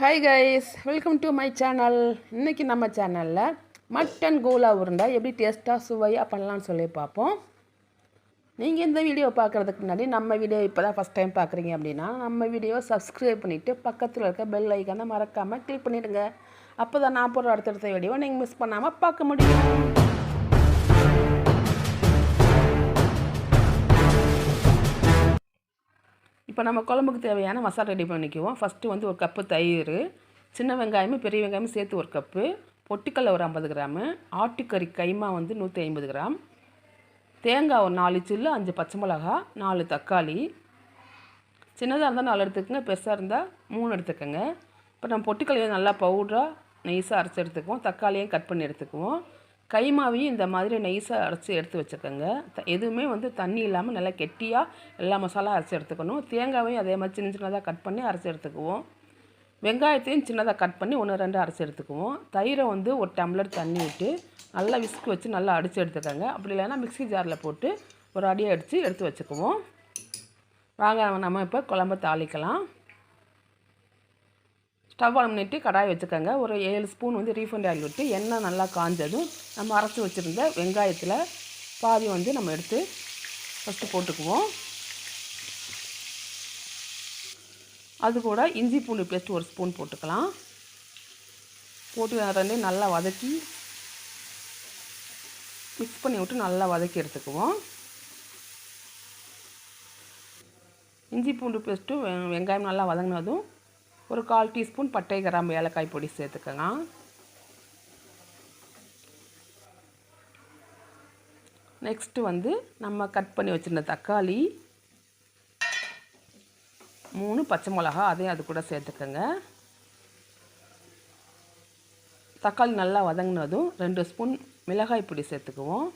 Hi guys welcome to my channel இன்றைக்கி நம்ம சேனலில் மட்டன் கோலா உருண்டை எப்படி டேஸ்ட்டாக சுவையாக பண்ணலாம்னு சொல்லி பார்ப்போம். நீங்கள் இந்த வீடியோ பார்க்குறதுக்கு முன்னாடி நம்ம வீடியோ இப்போ தான் ஃபஸ்ட் டைம் பார்க்குறீங்க அப்படின்னா நம்ம வீடியோவை சப்ஸ்கிரைப் பண்ணிவிட்டு பக்கத்தில் இருக்க பெல் ஐக்கானை மறக்காமல் கிளிக் பண்ணிவிடுங்க அப்போ தான் நான் போகிற அடுத்தடுத்த வீடியோவை நீங்கள் மிஸ் பண்ணாமல் பார்க்க முடியும். இப்போ நம்ம குழம்புக்கு தேவையான மசாலா ரெடி பண்ணிக்குவோம் ஃபஸ்ட்டு வந்து ஒரு கப்பு தயிர் சின்ன வெங்காயமும் பெரிய வெங்காயமும் சேர்த்து ஒரு கப்பு பொட்டிக்கடலை ஒரு ஐம்பது கிராமு ஆட்டுக்கறி கைமா வந்து நூற்றி ஐம்பது கிராம். தேங்காய் ஒரு நாலு சில்லு அஞ்சு பச்சை மிளகா நாலு தக்காளி. சின்னதாக இருந்தால் நாலு எடுத்துக்கோங்க பெருசாக இருந்தால் மூணு எடுத்துக்கோங்க. இப்போ நம்ம பொட்டுக்கல்லையை நல்லா பவுடராக நைஸாக அரைச்சி எடுத்துக்குவோம். தக்காளியும் கட் பண்ணி எடுத்துக்குவோம். கைமாவையும் இந்த மாதிரி நைஸாக அரைச்சி எடுத்து வச்சுக்கோங்க. த எதுவுமே வந்து தண்ணி இல்லாமல் நல்லா கெட்டியாக எல்லா மசாலா அரைச்சி எடுத்துக்கணும். தேங்காவையும் அதே மாதிரி சின்ன சின்னதாக கட் பண்ணி அரைச்சி எடுத்துக்குவோம். வெங்காயத்தையும் சின்னதாக கட் பண்ணி ஒன்று ரெண்டு அரைச்சி எடுத்துக்குவோம். தயிரை வந்து ஒரு டம்ளர் தண்ணி விட்டு நல்லா விஸ்க் வச்சு நல்லா அடித்து எடுத்துக்கோங்க. அப்படி இல்லைன்னா மிக்ஸி ஜாரில் போட்டு ஒரு அடியை அடித்து எடுத்து வச்சுக்குவோம். வாங்க நம்ம இப்போ குழம்ப தாளிக்கலாம். ஸ்டவ் ஆன் பண்ணிட்டு கடாய் வச்சுக்கோங்க. ஒரு ஏழு ஸ்பூன் வந்து ரீஃபண்ட் ஆயில் விட்டு எண்ணெய் நல்லா காஞ்சதும் நம்ம அரைச்சி வச்சுருந்த வெங்காயத்தில் பாதி வந்து நம்ம எடுத்து ஃபஸ்ட்டு போட்டுக்குவோம். அது கூட இஞ்சி பூண்டு பேஸ்ட் ஒரு ஸ்பூன் போட்டுக்கலாம். போட்டு ரெண்டையும் நல்லா வதக்கி மிக்ஸ் பண்ணி விட்டு நல்லா வதக்கி எடுத்துக்குவோம். இஞ்சி பூண்டு பேஸ்ட்டு வெங்காயம் நல்லா வதங்கினதும் ஒரு கால் டீஸ்பூன் பட்டை கிராம்பு ஏலக்காய் பொடி சேர்த்துக்கோங்க நெக்ஸ்ட்டு வந்து நம்ம கட் பண்ணி வச்சுருந்த தக்காளி. மூணு பச்சை மிளகா அதையும் அது கூட சேர்த்துக்கோங்க. தக்காளி நல்லா வதங்கினதும் ரெண்டு ஸ்பூன் மிளகாய் பொடி சேர்த்துக்குவோம்.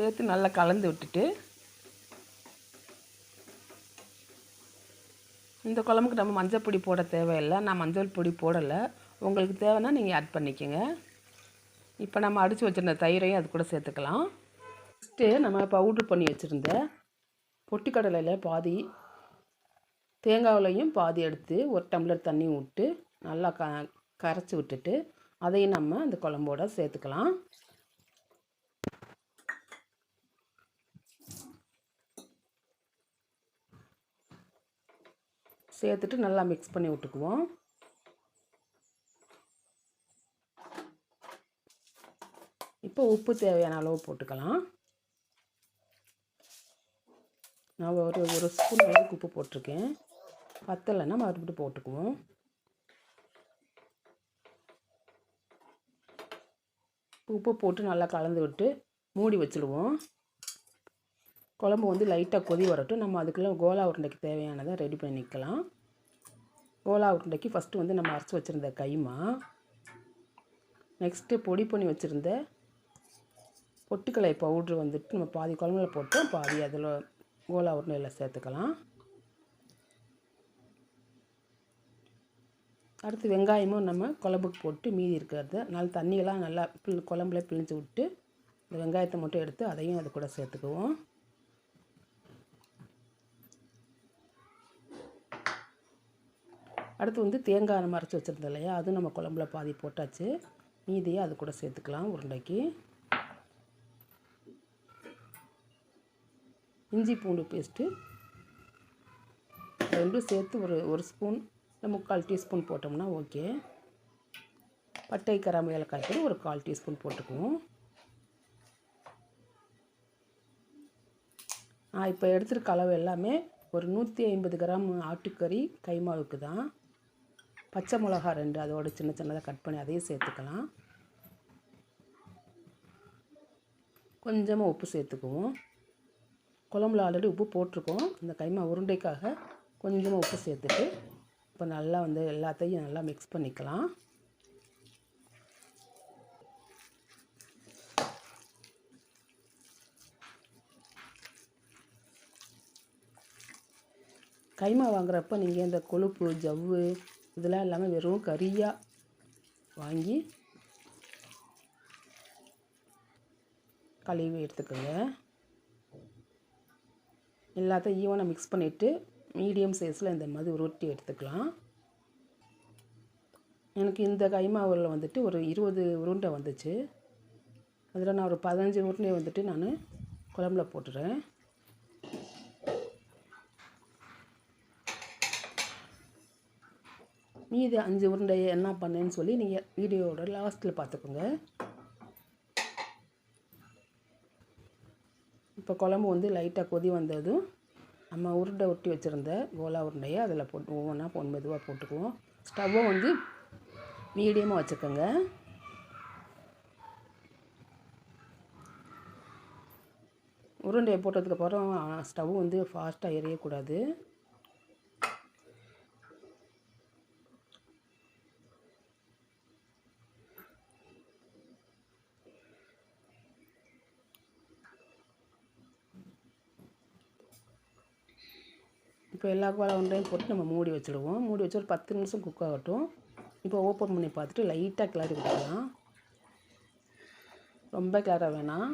சேர்த்து நல்லா கலந்து விட்டுட்டு இந்த குழம்புக்கு நம்ம மஞ்சள் பொடி போட தேவையில்லை. நான் மஞ்சள் பொடி போடலை. உங்களுக்கு தேவைன்னா நீங்கள் ஆட் பண்ணிக்கோங்க. இப்போ நம்ம அடித்து வச்சுருந்த தயிரையும் அது கூட சேர்த்துக்கலாம். ஃபஸ்ட்டு நம்ம பவுட்ரு பண்ணி வச்சுருந்த பொட்டுக்கடலையில் பாதி தேங்காவிலையும் பாதி எடுத்து ஒரு டம்ளர் தண்ணி விட்டு நல்லா க கரைச்சி விட்டுட்டு அதையும் நம்ம அந்த குழம்போட சேர்த்துக்கலாம். சேர்த்துட்டு நல்லா மிக்ஸ் பண்ணி விட்டுக்குவோம். இப்போ உப்பு தேவையான அளவு போட்டுக்கலாம். நான் ஒரு ஒரு ஸ்பூன் அளவுக்கு உப்பு போட்டிருக்கேன். பத்தலைன்னா மறுபடியும் போட்டுக்குவோம். உப்பு போட்டு நல்லா கலந்து விட்டு மூடி வச்சுடுவோம் குழம்பு வந்து லைட்டாக கொதி வரட்டும். நம்ம அதுக்குள்ளே கோலா உருண்டைக்கு தேவையானதை ரெடி பண்ணிக்கலாம் கோலா உருண்டைக்கு ஃபஸ்ட்டு வந்து நம்ம அரைச்சி வச்சுருந்த கைமா நெக்ஸ்ட்டு பொடி பண்ணி வச்சுருந்த பொட்டுக்கலை பவுட்ரு வந்துட்டு நம்ம பாதி குழம்புல போட்டோம். பாதி அதில் கோலா உருண்டையில் சேர்த்துக்கலாம். அடுத்து வெங்காயமும் நம்ம குழம்புக்கு போட்டு மீதி இருக்கிறத நல்லா தண்ணியெல்லாம் நல்லா பிள் குழம்புல பிழிஞ்சு விட்டு இந்த வெங்காயத்தை மட்டும் எடுத்து அதையும் அது கூட சேர்த்துக்குவோம். அடுத்து வந்து தேங்காய் நம்ம அரைச்சி வச்சுருந்தோம் இல்லையா? அதுவும் நம்ம குழம்புல பாதி போட்டாச்சு. மீதியை அது கூட சேர்த்துக்கலாம் உருண்டைக்கு. இஞ்சி பூண்டு பேஸ்ட்டு ரெண்டும் சேர்த்து ஒரு ஒரு ஸ்பூன் இல்லை முக்கால் டீஸ்பூன் போட்டோம்னா ஓகே. பட்டை கராம்பு ஏலக்காய் பொடி ஒரு கால் டீஸ்பூன் போட்டுக்குவோம். நான் இப்போ எடுத்துருக்க அளவு எல்லாமே ஒரு நூற்றி ஐம்பது கிராம் ஆட்டுக்கறி கைமாவுக்கு தான். பச்சை மிளகா ரெண்டு அதோட சின்ன சின்னதாக கட் பண்ணி அதையும் சேர்த்துக்கலாம். கொஞ்சமாக உப்பு சேர்த்துக்குவோம். குழம்புல ஆல்ரெடி உப்பு போட்டிருக்கோம். இந்த கைமா உருண்டைக்காக கொஞ்சமாக உப்பு சேர்த்துட்டு இப்போ நல்லா வந்து எல்லாத்தையும் நல்லா மிக்ஸ் பண்ணிக்கலாம். கைமா வாங்குறப்ப நீங்கள் இந்த கொழுப்பு ஜவ்வு இதெல்லாம் இல்லாமல் வெறும் கறியாக வாங்கி கழுவி எடுத்துக்கோங்க. எல்லாத்தையும் ஈவனாக மிக்ஸ் பண்ணிவிட்டு மீடியம் சைஸில் இந்த மாதிரி உருட்டி எடுத்துக்கலாம். எனக்கு இந்த கைமாவில் வந்துட்டு ஒரு இருபது உருண்டை வந்துச்சு. அதில் நான் ஒரு பதினஞ்சு உருண்டை வந்துட்டு நான் குழம்புல போட்டுறேன். மீதி அஞ்சு உருண்டையை என்ன பண்ணேன்னு சொல்லி நீங்கள் வீடியோவோட லாஸ்ட்டில் பார்த்துக்கோங்க. இப்போ குழம்பு வந்து லைட்டாக கொதி வந்ததும் நம்ம உருண்டை ஒட்டி வச்சுருந்த கோலா உருண்டையை அதில் போட்டு ஒவ்வொன்றா பொன் மெதுவாக போட்டுக்குவோம். ஸ்டவ்வை வந்து மீடியமாக வச்சுக்கோங்க. உருண்டையை போட்டதுக்கப்புறம் ஸ்டவ் வந்து ஃபாஸ்ட்டாக எரியக்கூடாது. இப்போ எல்லா கோலா ஒன்றையும் போட்டு நம்ம மூடி வச்சுடுவோம். மூடி வச்சு ஒரு பத்து நிமிஷம் குக் ஆகட்டும். இப்போ ஓப்பன் பண்ணி பார்த்துட்டு லைட்டாக கிளறி கொடுக்கலாம். ரொம்ப கிளற வேணாம்.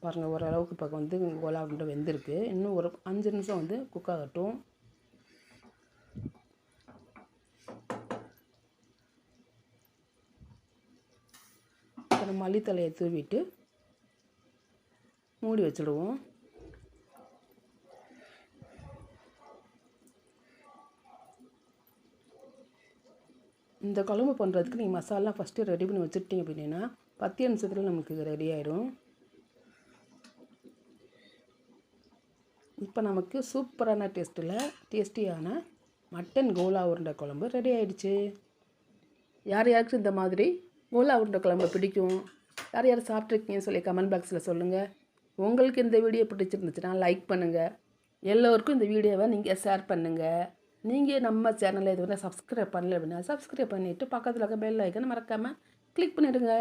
பாருங்கள் ஓரளவுக்கு இப்போ வந்து கோலா உருண்டை வெந்திருக்கு. இன்னும் ஒரு அஞ்சு நிமிஷம் வந்து குக் ஆகட்டும். அப்புறம் மல்லித்தலையை தூவிட்டு மூடி வச்சுடுவோம். இந்த குழம்பு பண்ணுறதுக்கு நீங்கள் மசாலா ஃபஸ்ட்டு ரெடி பண்ணி வச்சுட்டீங்க அப்படின்னா பத்து நிமிஷத்தில் நமக்கு ரெடி ஆயிடும். இப்போ நமக்கு சூப்பரான டேஸ்ட்டில் டேஸ்டியான மட்டன் கோலா உருண்டை குழம்பு ரெடி ஆயிடுச்சு. யார் யாருக்கு இந்த மாதிரி கோலா உருண்டை குழம்பு பிடிக்கும்? யார் யார் சாப்பிட்ருக்கீங்கன்னு சொல்லி கமெண்ட் பாக்ஸில் சொல்லுங்கள் உங்களுக்கு இந்த வீடியோ பிடிச்சிருந்துச்சுன்னா லைக் பண்ணுங்கள் எல்லோருக்கும் இந்த வீடியோவை நீங்கள் ஷேர் பண்ணுங்கள் நீங்கள் நம்ம சேனலை இது வந்து சப்ஸ்கிரைப் பண்ணல அப்படின்னா சப்ஸ்கிரைப் பண்ணிவிட்டு பக்கத்தில் இருக்க பெல் ஐக்கனை மறக்காமல் கிளிக் பண்ணிவிடுங்க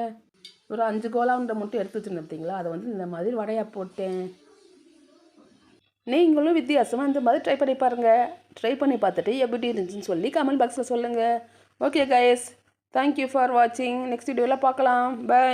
ஒரு அஞ்சு கோலா மட்டும் எடுத்து வச்சுருந்தேன் பார்த்தீங்களா அதை வந்து இந்த மாதிரி வடையாக போட்டேன். நீங்களும் வித்தியாசமாக இந்த மாதிரி ட்ரை பண்ணி பாருங்கள் ட்ரை பண்ணி பார்த்துட்டு எப்படி இருந்துச்சுன்னு சொல்லி கமெண்ட் பாக்ஸில் சொல்லுங்கள் okay guys thank you for வாட்சிங் நெக்ஸ்ட் வீடியோவில் பார்க்கலாம். பை